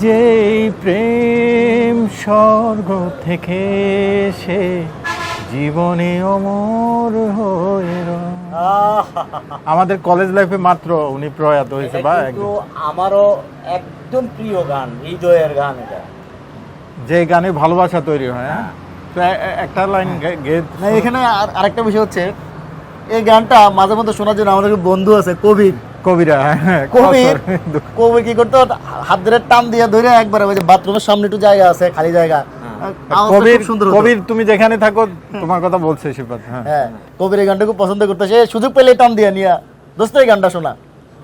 যেই প্রেম স্বর্গ থেকে সে জীবনে অমর হয়ে আমাদের কলেজ লাইফে মাত্র উনি প্রয়াত হয়েছে বা আমারও একদম প্রিয় গান হৃদয়ের গান এটা। যে গানে ভালোবাসা তৈরি হয় হ্যাঁ? তো একটা লাইন না এখানে আর- আরেকটা বিষয় হচ্ছে এই গানটা মাঝে মধ্যে শোনার জন্য আমাদের বন্ধু আছে কবির। কবিরা। হ্যাঁ কবির। কবির কি করতো? হাত ধরে টান দিয়ে ধরে একবার ওই যে বাথরুমের সামনে একটু জায়গা আছে খালি জায়গা। আওয়াজটা কবির। কবির তুমি যেখানে থাকো তোমার কথা বলছে শিপাত হ্যাঁ। হ্যাঁ কবির এই গানটা খুব পছন্দ করতো। সে সুযোগ পেলে টান দিয়ে নিয়া। দোস্ত এই গানটা শোনা।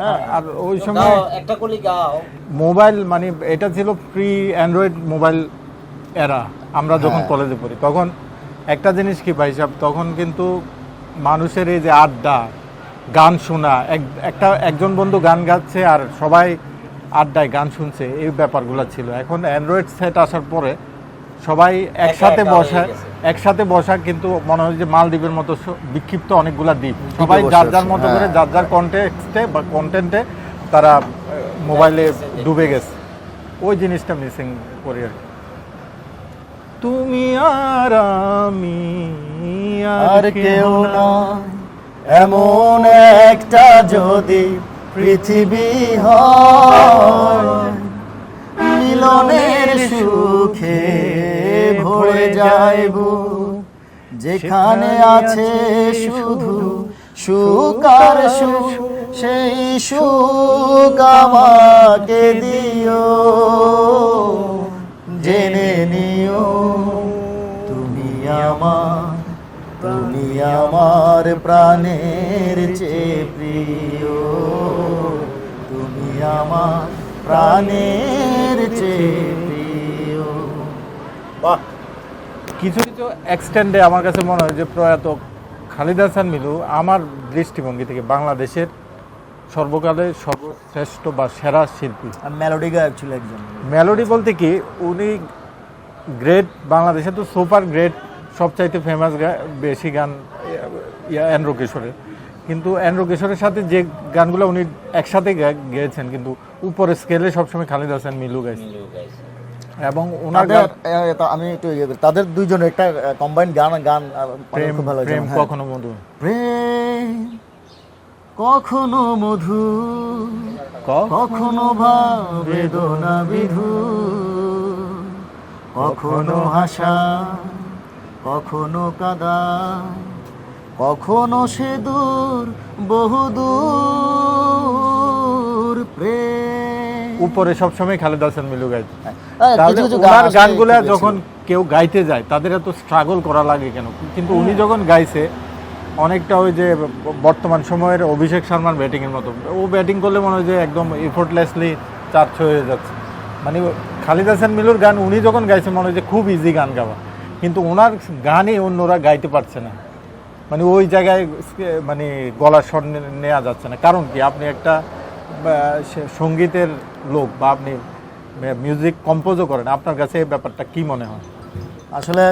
হ্যাঁ। আর ওই সময় একটা কলি গাও। মোবাইল মানে এটা ছিল প্রি অ্যান্ড্রয়েড মোবাইল এরা। আমরা যখন হ্যাঁ। কলেজে পড়ি তখন একটা জিনিস কি ভাই সাহেব তখন কিন্তু মানুষের এই যে আড্ডা গান শোনা একটা একজন বন্ধু গান গাচ্ছে আর সবাই আড্ডায় গান শুনছে এই ব্যাপারগুলো ছিল। এখন অ্যান্ড্রয়েড সেট আসার পরে সবাই একসাথে বসা একসাথে বসা কিন্তু মনে হয় যে মালদ্বীপের মতো বিক্ষিপ্ত অনেকগুলা দ্বীপ। সবাই যার যার মতো করে হ্যাঁ। যার যার কন্টেক্সটে বা কন্টেন্টে তারা মোবাইলে ডুবে গেছে। ওই জিনিসটা মিসিং করি আর কি। তুমি আর আমি আর কেউ না। এমন একটা যদি পৃথিবী হয়, মিলনের সুখে ভরে যাইব। যেখানে আছে শুধু সুকার সুখ, সেই সুখ আমাকে দিও। জেনে নিও, তুমি আমার তুমি আমার প্রাণের চেয়ে প্রিয়। তুমি আমার প্রাণের চেয়ে প্রিয়। বাহ। কিছু কিছু এক্সটেন্ডে আমার কাছে মনে হয় যে প্রয়াত খালিদ হাসান মিলু আমার দৃষ্টিভঙ্গি থেকে বাংলাদেশের সর্বকালের সর্বশ্রেষ্ঠ বা সেরা শিল্পী। আর মেলোডি গায়ক ছিল একজন। মেলোডি বলতে কি উনি গ্রেট বাংলাদেশে তো সুপার গ্রেট সবচাইতে ফেমাস বেশি গান ইয়া অ্যান্ড্রো কিশোরের। কিন্তু অ্যান্ড্রো কিশোরের সাথে যে গানগুলো উনি একসাথে গেয়েছেন কিন্তু উপরে স্কেলে সবসময় খালিদ হাসান মিলু গাইছে। এবং ওনার আমি একটু ইয়ে করি। তাদের দুইজনের একটা কম্বাইন গান গান মানে প্রেম প্রেম হ্যাঁ। কখনো মধু। প্রেম কখনো মধু কখনো ভাব বেদনা বিধু কখনো হাসা কখনো কাদা কখনো সে দূর বহু দূর প্রেম। উপরে সবসময় খালেদ হাসান মিলু গাইছে হ্যাঁ, তাহলে কিছু কিছু গান ওনার আসলে গানগুলা যখন কেউ গাইতে যায় তাদের এত স্ট্রাগল করা লাগে কেন? কিন্তু উনি যখন গাইছে অনেকটা ওই যে বর্তমান সময়ের অভিষেক শর্মার ব্যাটিং এর মতো। ও ব্যাটিং করলে মনে হয় যে একদম এফোর্টলেসলি চার ছয় হয়ে যাচ্ছে। মানে খালিদ হাসান মিলুর গান উনি যখন গাইছে মনে হয় যে খুব ইজি গান গাওয়া। কিন্তু ওনার গানই অন্যরা গাইতে পারছে না। মানে ওই জায়গায় মানে গলার স্বর নেওয়া যাচ্ছে না। কারণ কি? আপনি একটা সঙ্গীতের লোক বা আপনি মিউজিক কম্পোজও করেন আপনার কাছে এই ব্যাপারটা কি মনে হয়? আসলে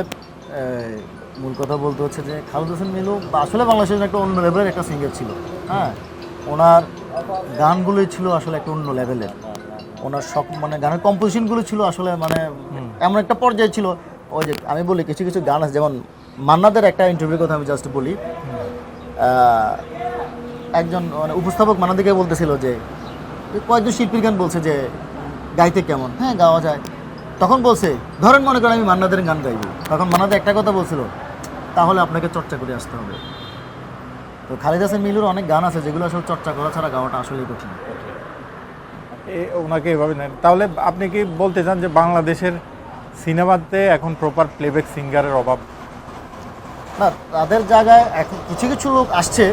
মূল কথা বলতে হচ্ছে যে খালেদ হোসেন মিলু আসলে বাংলাদেশের একটা অন্য লেভেলের একটা সিঙ্গার ছিল হ্যাঁ? ওনার গানগুলোই ছিল আসলে একটা অন্য লেভেলের ওনার সব মানে গানের কম্পোজিশনগুলো ছিল আসলে মানে এমন একটা পর্যায়ে ছিল ওই যে আমি বলি, কিছু কিছু গান আছে, যেমন মান্নাদের একটা ইন্টারভিউর কথা আমি জাস্ট বলি। একজন মানে উপস্থাপক মান্নাদিকে বলতেছিল যে কয়েকজন শিল্পীর গান বলছে যে, গাইতে কেমন? হ্যাঁ গাওয়া যায়। তখন বলছে, ধরেন মনে করেন আমি মান্নাদের গান গাইবো। তখন মান্নাদের একটা কথা বলছিল, তাহলে আপনাকে চর্চা করে আসতে হবে। তো খালিদ হাসান মিলুর অনেক গান আছে, যেগুলো আসলে চর্চা করা ছাড়া গাওয়াটা আসলেই কঠিন। ওনাকে এভাবে নেন। তাহলে আপনি কি বলতে চান যে বাংলাদেশের সিনেমাতে এখন প্রপার প্লেব্যাক সিঙ্গারের অভাব। না তাদের জায়গায় এখন কিছু কিছু লোক আসছে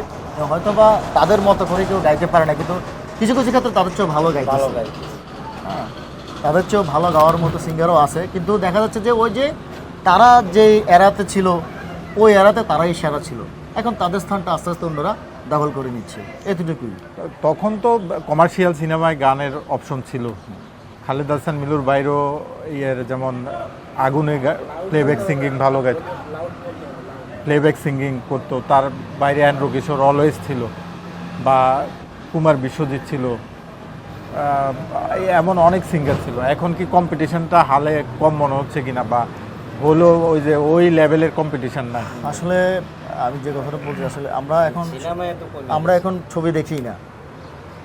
হয়তো বা তাদের মতো করে কেউ গাইতে পারে না কিন্তু কিছু কিছু ক্ষেত্রে তাদের চেয়েও ভালো ভালো গাইতেছে। গাইছে হ্যাঁ, তাদের চেয়েও ভালো গাওয়ার মতো সিঙ্গারও আছে কিন্তু দেখা যাচ্ছে যে ওই যে তারা যে এরাতে ছিল ওই এরাতে তারাই সেরা ছিল। এখন তাদের স্থানটা আস্তে আস্তে অন্যরা দখল করে নিচ্ছে। এতটুকুই। তখন তো কমার্শিয়াল সিনেমায় গানের অপশন ছিল। খালেদ হাসান মিলুর বাইরেও ইয়ের যেমন আগুনে প্লেব্যাক সিঙ্গিং ভালো গাইত। প্লেব্যাক সিঙ্গিং করতো। তার বাইরে অ্যান্ড্রো কিশোর অলওয়েজ ছিল বা কুমার বিশ্বজিৎ ছিল। এমন অনেক সিঙ্গার ছিল। এখন কি কম্পিটিশনটা হালে কম মনে হচ্ছে কিনা বা হলো ওই যে ওই লেভেলের কম্পিটিশন না আসলে আমি যে কথাটা বলছি আসলে আমরা এখন আমরা এখন ছবি দেখি না।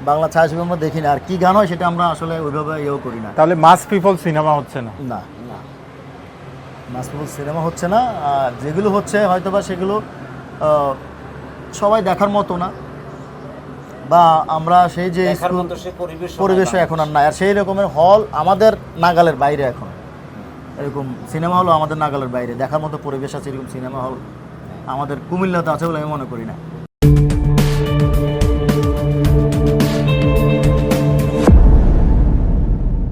বাংলা ছায়াছবি আমরা দেখি না। আর কি গান হয় সেটা আমরা আসলে ওইভাবে ইয়েও করি না। তাহলে মাস পিপল সিনেমা হচ্ছে না? না না। মাসফুল সিনেমা হচ্ছে না আর যেগুলো হচ্ছে হয়তো বা সেগুলো সবাই দেখার মতো না। বা আমরা সেই যে দেখার স্কুল- মতো সে পরিবেশ পরিবেশও এখন আর নাই। আর সেই রকমের হল আমাদের নাগালের বাইরে এখন। এরকম সিনেমা হল আমাদের নাগালের বাইরে। দেখার মতো পরিবেশ আছে এরকম সিনেমা হল আমাদের কুমিল্লাতে আছে বলে আমি মনে করি না।